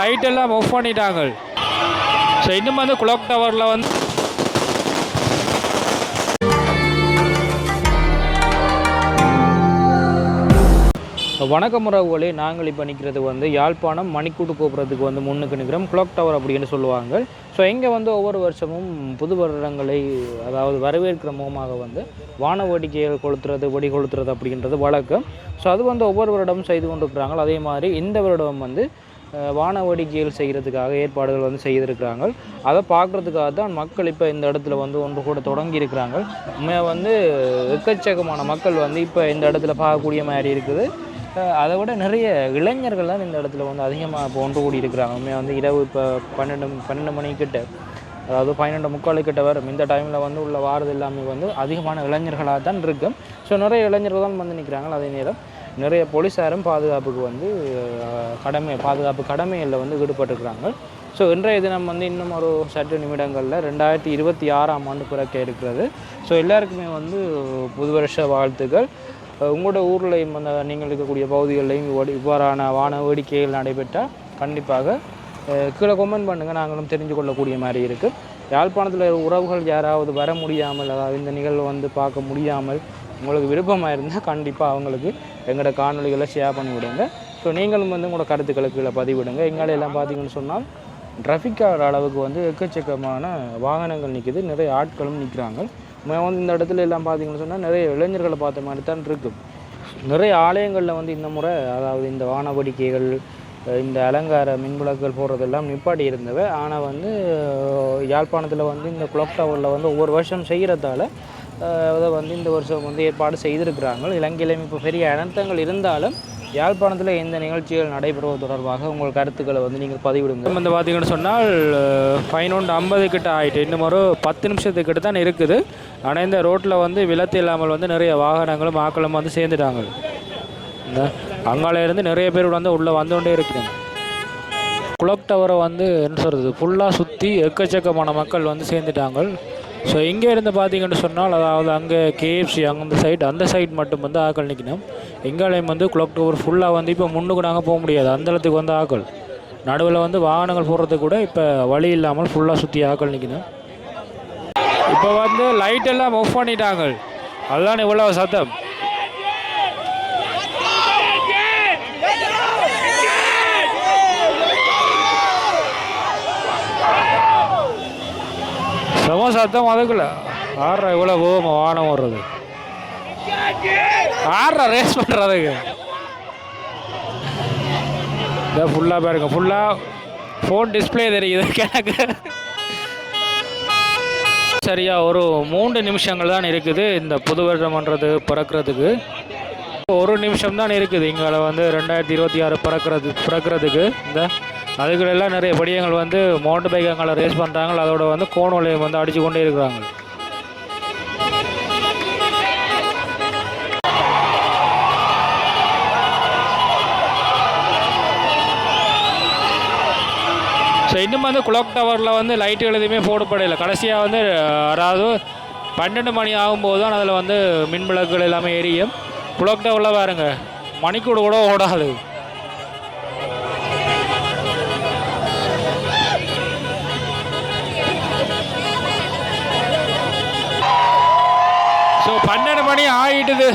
Light எல்லாம் of பண்ணிட்டாங்க so இன்னும் வந்து குளாக் டவரில் வந்து வணக்கம் உறவுகளே. நாங்கள் இப்போ நிற்கிறது வந்து யாழ்ப்பாணம் மணிக்கூட்டு கோபுரத்துக்கு வந்து முன்னுக்கு நிற்கிறோம். கிளாக் டவர் அப்படின்னு சொல்லுவாங்க. ஸோ இங்கே வந்து ஒவ்வொரு வருஷமும் புது வருடங்களை அதாவது வரவேற்கிற முகமாக வந்து வான வேடிக்கைகள் கொளுத்துறது வெடி கொளுத்துறது அப்படின்றது வழக்கம். ஸோ அது வந்து ஒவ்வொரு வருடமும் செய்து கொண்டிருக்கிறாங்க அதே மாதிரி இந்த வருடம் வந்து வான வேடிக்கைகள் செய்கிறதுக்காக ஏற்பாடுகள் வந்து செய்திருக்கிறாங்க. அதை பார்க்குறதுக்காக தான் மக்கள் இப்போ இந்த இடத்துல வந்து ஒன்று கூட தொடங்கி இருக்கிறாங்க உண்மையாக வந்து எக்கச்சக்கமான மக்கள் வந்து இப்போ இந்த இடத்துல பார்க்கக்கூடிய மாதிரி இருக்குது. அதை விட நிறைய இளைஞர்கள் தான் இந்த இடத்துல வந்து அதிகமாக இப்போ ஒன்று கூடி இருக்கிறாங்க. உண்மையாக வந்து இரவு இப்போ பன்னெண்டு பன்னெண்டு மணிக்கிட்ட அதாவது பன்னெண்டு முக்கால் கிட்ட வரும். இந்த டைமில் வந்து உள்ள வாரது எல்லாமே வந்து அதிகமான இளைஞர்களாக தான் இருக்கும் ஸோ நிறைய இளைஞர்கள் தான் வந்து நிற்கிறாங்க அதே நேரம். நிறைய போலீஸாரும் பாதுகாப்புக்கு வந்து கடமை பாதுகாப்பு கடமையில் வந்து ஈடுபட்டிருக்கிறாங்க. ஸோ இன்றைய தினம் வந்து இன்னும் ஒரு சற்று நிமிடங்களில் ரெண்டாயிரத்தி இருபத்தி ஆறாம் ஆண்டு பிறக்க இருக்கிறது. ஸோ எல்லாருக்குமே வந்து புது வருஷ வாழ்த்துக்கள் உங்களோட ஊர்லேயும் அந்த நீங்கள் இருக்கக்கூடிய பகுதிகளிலையும் இவ்வாறான வான வேடிக்கைகள் நடைபெற்றால் கண்டிப்பாக கீழே கொமெண்ட் பண்ணுங்கள் நாங்களும் தெரிஞ்சு கொள்ளக்கூடிய மாதிரி இருக்குது யாழ்ப்பாணத்தில் உறவுகள் யாராவது வர முடியாமல் அதாவது இந்த நிகழ்வு வந்து பார்க்க முடியாமல் உங்களுக்கு விருப்பமாக இருந்தால் கண்டிப்பாக அவங்களுக்கு எங்களோட காணொளிகளை ஷேர் பண்ணி விடுங்க. ஸோ நீங்களும் வந்து உங்களோட கருத்துக்களை கீழே பதிவிடுங்க. எங்களை எல்லாம் பார்த்தீங்கன்னு சொன்னால் டிராஃபிக் ஆகிற அளவுக்கு வந்து எக்கச்சக்கமான வாகனங்கள் நிற்கிது நிறைய ஆட்களும் நிற்கிறாங்க வந்து இந்த இடத்துல எல்லாம் பார்த்தீங்கன்னு சொன்னால் நிறைய இளைஞர்களை பார்த்த மாதிரி தான் இருக்கும். நிறைய ஆலயங்களில் வந்து இந்த முறை அதாவது இந்த வானவடிக்கைகள் இந்த அலங்கார மின்விளக்குகள் போடுறதெல்லாம் நிப்பாட்டி இருந்தவை. ஆனால் வந்து யாழ்ப்பாணத்தில் வந்து இந்த குளோக் டவரில் வந்து ஒவ்வொரு வருஷம் செய்கிறதால அதை வந்து இந்த வருஷம் வந்து ஏற்பாடு செய்திருக்கிறாங்க. இலங்கையிலும் இப்போ பெரிய அனர்த்தங்கள் இருந்தாலும் யாழ்ப்பாணத்தில் எந்த நிகழ்ச்சிகள் நடைபெறுவது தொடர்பாக உங்கள் கருத்துக்களை வந்து நீங்கள் பதிவிடுங்க வந்து பார்த்தீங்கன்னு சொன்னால் பதினொன்று ஐம்பது கிட்ட ஆகிட்டு இன்னும் ஒரு பத்து நிமிஷத்துக்கிட்ட தான் இருக்குது. ஆனால் இந்த ரோட்டில் வந்து விலத்து இல்லாமல் வந்து நிறைய வாகனங்களும் ஆக்களும் வந்து சேர்ந்துட்டாங்க. இந்த இருந்து நிறைய பேர் வந்து உள்ளே வந்துகொண்டே இருக்கிறாங்க. குளக் டவரை வந்து என்ன சொல்கிறது ஃபுல்லாக சுற்றி எக்கச்சக்கமான மக்கள் வந்து சேர்ந்துட்டாங்க. ஸோ இங்கே இருந்து பார்த்தீங்கன்னு சொன்னால் அதாவது அங்கே கேஎஃப்சி அங்கே அந்த சைடு அந்த சைடு மட்டும் வந்து ஆக்கள் நிற்கணும். எங்காலையும் வந்து குளோக் டவர் ஃபுல்லாக வந்து இப்போ முன்னுக்கு நாங்கள் போக முடியாது. அந்த இடத்துக்கு வந்து ஆக்கள். நடுவில் வந்து வாகனங்கள் போடுறதுக்கு கூட இப்போ வழி இல்லாமல் ஃபுல்லாக சுற்றி ஆக்கள் நிற்கணும். இப்போ வந்து லைட்டெல்லாம் ஆஃப் பண்ணிட்டாங்க. அதுதான் இவ்வளோ சத்தம்? செம சத்தம் அதுக்குள்ள ஆடுற இவ்வளோ போகுமா வானம் வர்றது ஆடுற ரேஸ் பண்ணுறதுக்கு இதை ஃபுல்லாக பாருங்க ஃபுல்லாக ஃபோன் டிஸ்ப்ளே தெரியுது எனக்கு சரியா ஒரு மூன்று நிமிஷங்கள் தான் இருக்குது இந்த புது வருடம்ன்றது பிறக்கிறதுக்கு. ஒரு நிமிஷம் தான் இருக்குது இங்கே வந்து ரெண்டாயிரத்தி இருபத்தி ஆறு பிறக்கிறது பிறக்கிறதுக்கு. இந்த அதுக்குள்ளெல்லாம் நிறைய படியங்கள் வந்து மோட்டர் பைக் அங்கே ரேஸ் பண்ணுறாங்க அதோட வந்து கோண வளையம் வந்து அடித்து கொண்டே இருக்கிறாங்க. ஸோ இன்னும் வந்து குளாக் டவரில் வந்து லைட்டுகள் எதுவுமே போடப்படலை. கடைசியாக வந்து அதாவது பன்னெண்டு மணி ஆகும்போது தான் அதில் வந்து மின் விளக்குகள் எல்லாமே எரியும். குளாக் டவரில் பாருங்கள் மணிக்கூட கூட ஓடாது. ஸோ பன்னெண்டு மணி ஆகிட்டுது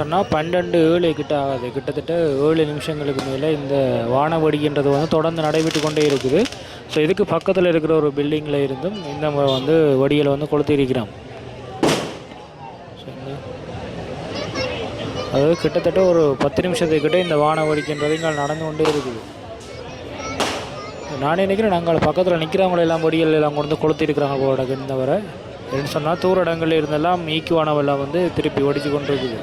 சொன்னால் பன்னெண்டு ஏழு கிட்ட ஆகுது. கிட்டத்தட்ட ஏழு நிமிஷங்களுக்கு மேலே இந்த வானவடிக்கின்றது வந்து தொடர்ந்து நடைபெற்று கொண்டே இருக்குது. ஸோ இதுக்கு பக்கத்தில் இருக்கிற ஒரு பில்டிங்கில் இருந்தும் இந்த முறை வந்து வடிகளை வந்து கொளுத்திருக்கிறோம் அதாவது கிட்டத்தட்ட ஒரு பத்து நிமிஷத்துக்கிட்ட இந்த வானவடிக்கின்றது இங்கே நடந்து கொண்டே இருக்குது. நான் நினைக்கிறேன் நாங்கள் பக்கத்தில் நிற்கிறவங்கள எல்லாம் வடிகள் எல்லாம் கொண்டு வந்து கொளுத்திருக்கிறாங்க போட இந்த வரை என்ன சொன்னால் தூர இடங்கள்ல இருந்தெல்லாம் ஈக்குவானவெல்லாம் வந்து திருப்பி ஒடிச்சு கொண்டு இருக்குது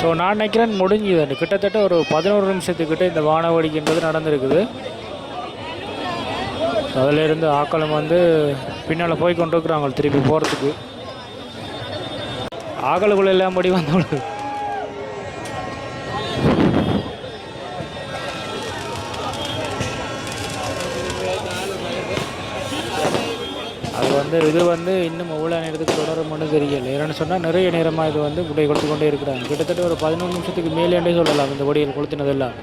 ஸோ நான் நினைக்கிறேன் முடிஞ்சுது. கிட்டத்தட்ட ஒரு பதினோரு நிமிஷத்துக்கிட்ட இந்த வானவடிக்கின்றது நடந்திருக்குது. அதிலிருந்து ஆக்களும் வந்து பின்னால் போய் கொண்டு இருக்கிறாங்க திருப்பி போகிறதுக்கு ஆக்களுக்குள்ள எல்லாம் படி வந்தவளுக்கு இந்த இது வந்து இன்னும் எவ்வளோ நேரத்துக்கு தொடரும்னு தெரியல. ஏன்னு சொன்னால் நிறைய நேரமாக இது வந்து உடை கொடுத்து கொண்டே இருக்கிறாங்க. கிட்டத்தட்ட ஒரு பதினொன்று நிமிஷத்துக்கு மேலேண்டே சொல்லலாம் இந்த கொடிகள் கொளுத்தினதெல்லாம்.